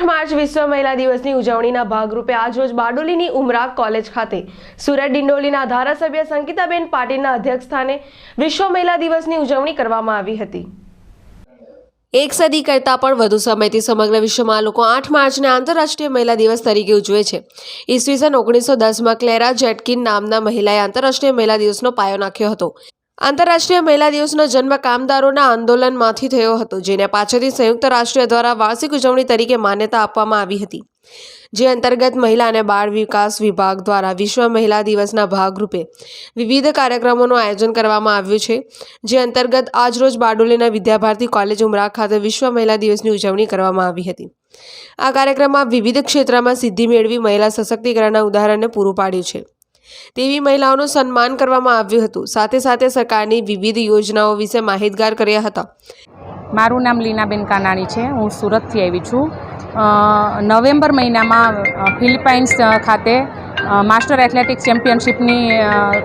વિશ્વ મહિલા દિવસની ઉજવણીના ભાગરૂપે આજરોજ બારડોલીની ઉમરાગ કોલેજ ખાતે સુરત ડિંડોલીના ધારાસભ્ય સંગીતાબેન પાટીલના અધ્યક્ષસ્થાને વિશ્વ મહિલા દિવસની ઉજવણી કરવામાં આવી હતી. એક સદી કરતાં પણ વધુ સમયથી સમગ્ર વિશ્વમાં લોકો આઠ માર્ચને આંતરરાષ્ટ્રીય મહિલા દિવસ તરીકે ઉજવે છે. ઈસવીસન ઓગણીસો દસમાં ક્લેરા જેટકિન નામના મહિલાએ આંતરરાષ્ટ્રીય મહિલા દિવસનો પાયો નાખ્યો હતો. આંતરરાષ્ટ્રીય મહિલા દિવસનો જન્મ કામદારોના આંદોલનમાંથી થયો હતો, જેને પાછળથી સંયુક્ત રાષ્ટ્ર દ્વારા વાર્ષિક ઉજવણી તરીકે માન્યતા આપવામાં આવી હતી. જે અંતર્ગત મહિલા અને બાળ વિકાસ વિભાગ દ્વારા વિશ્વ મહિલા દિવસના ભાગરૂપે વિવિધ કાર્યક્રમોનું આયોજન કરવામાં આવ્યું છે. જે અંતર્ગત આજરોજ બારડોલીના વિદ્યાભારતી કોલેજ ઉમરા ખાતે વિશ્વ મહિલા દિવસની ઉજવણી કરવામાં આવી હતી. આ કાર્યક્રમમાં વિવિધ ક્ષેત્રમાં સિદ્ધિ મેળવી મહિલા સશક્તિકરણના ઉદાહરણને પૂરું પાડ્યું છે. તેવી મહિલાઓનું સન્માન કરવામાં આવ્યું હતું. સાથે સાથે સરકારની વિવિધ યોજનાઓ વિશે માહિતગાર કર્યા હતા. મારું નામ લીનાબેન કાનાણી છે. હું સુરતથી આવી છું. નવેમ્બર મહિનામાં ફિલિપાઇન્સ ખાતે માસ્ટર એથ્લેટિક્સ ચેમ્પિયનશિપની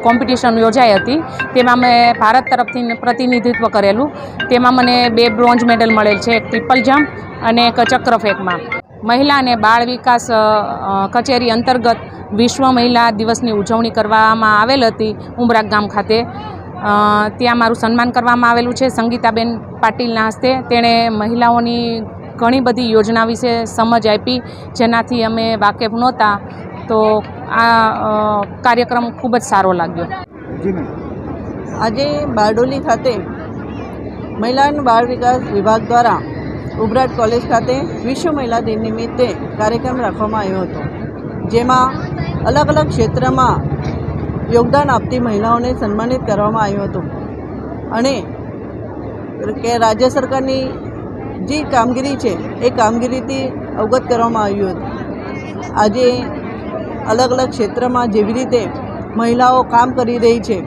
કોમ્પિટિશન યોજાઈ હતી. તેમાં મેં ભારત તરફથી પ્રતિનિધિત્વ કરેલું. તેમાં મને બે બ્રોન્ઝ મેડલ મળેલ છે, એક ટ્રિપલ જમ્પ અને એક ચક્ર ફેંકમાં. મહિલા અને બાળ વિકાસ કચેરી અંતર્ગત વિશ્વ મહિલા દિવસની ઉજવણી કરવામાં આવેલ હતી ઉમરાગ ગામ ખાતે. ત્યાં મારું સન્માન કરવામાં આવેલું છે. સંગીતાબેન પાટીલના હસ્તે તેણે મહિલાઓની ઘણી બધી યોજના વિશે સમજ આપી જેનાથી અમે વાકેફ નહોતા. તો આ કાર્યક્રમ ખૂબ જ સારો લાગ્યો. આજે બારડોલી ખાતે મહિલા અને બાળ વિકાસ વિભાગ દ્વારા ઉભરાટ કોલેજ ખાતે વિશ્વ મહિલા દિન નિમિત્તે કાર્યક્રમ રાખવામાં આવ્યો હતો, જેમાં અલગ અલગ ક્ષેત્રમાં યોગદાન આપતી મહિલાઓને સન્માનિત કરવામાં આવ્યું હતું. અને કે રાજ્ય સરકારની જે કામગીરી છે, એ કામગીરીથી અવગત કરવામાં આવ્યું હતું. આજે અલગ અલગ ક્ષેત્રમાં જેવી રીતે મહિલાઓ કામ કરી રહી છે,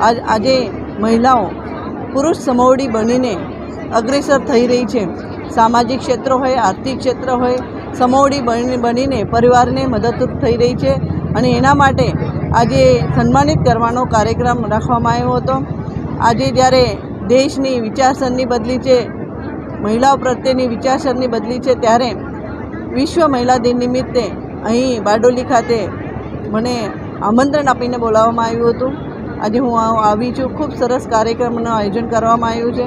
આજ, આજે મહિલાઓ પુરુષ સમોવડી બનીને અગ્રેસર થઈ રહી છે. સામાજિક ક્ષેત્ર હોય, આર્થિક ક્ષેત્ર હોય સમોવડી બની, બનીને પરિવારને મદદરૂપ થઈ રહી છે અને એના માટે આજે સન્માનિત કરવાનો કાર્યક્રમ રાખવામાં આવ્યો હતો. આજે જ્યારે દેશની વિચારસરણી બદલી છે, મહિલાઓ પ્રત્યેની વિચારસરણી બદલી છે, ત્યારે વિશ્વ મહિલા દિન નિમિત્તે અહીં બારડોલી ખાતે મને આમંત્રણ આપીને બોલાવવામાં આવ્યું હતું. આજે હું આવી છું. ખૂબ સરસ કાર્યક્રમનું આયોજન કરવામાં આવ્યું છે.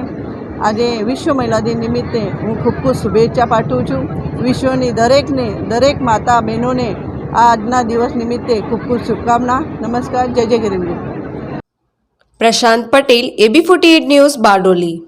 આજે વિશ્વ મહિલા દિન નિમિત્તે હું ખૂબ ખૂબ શુભેચ્છા પાઠવું છું. વિશ્વની દરેકને, દરેક માતા બહેનોને આજના દિવસ નિમિત્તે ખૂબ ખૂબ શુભકામના. નમસ્કાર, જય જય ગરીબજી Prashant Patel, AB forty news Bardoli.